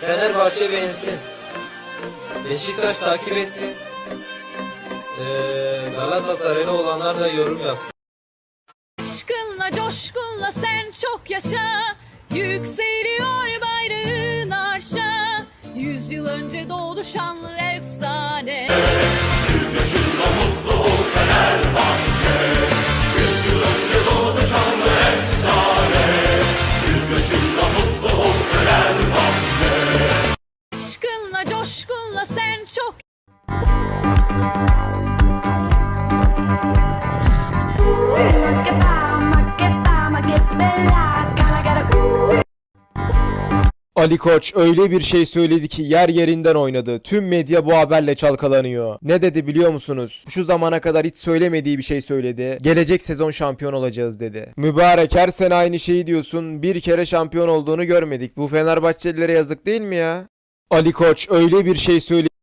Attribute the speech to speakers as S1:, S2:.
S1: Fenerbahçe beğensin. Beşiktaş takip etsin. Ee, Galatasaraylı olanlar da yorum yapsın.
S2: Aşkınla coşkunla sen çok yaşa Yükseliyor bayrağın arşa Yüzyıl önce doğdu şanlı
S3: gara gara uh.
S4: Ali Koç öyle bir şey söyledi ki yer yerinden oynadı. Tüm medya bu haberle çalkalanıyor. Ne dedi biliyor musunuz? Şu zamana kadar hiç söylemediği bir şey söyledi. Gelecek sezon şampiyon olacağız dedi. Mübarek her sene aynı şeyi diyorsun. Bir kere şampiyon olduğunu görmedik. Bu Fenerbahçelilere yazık değil mi ya? Ali Koç öyle bir şey söyledi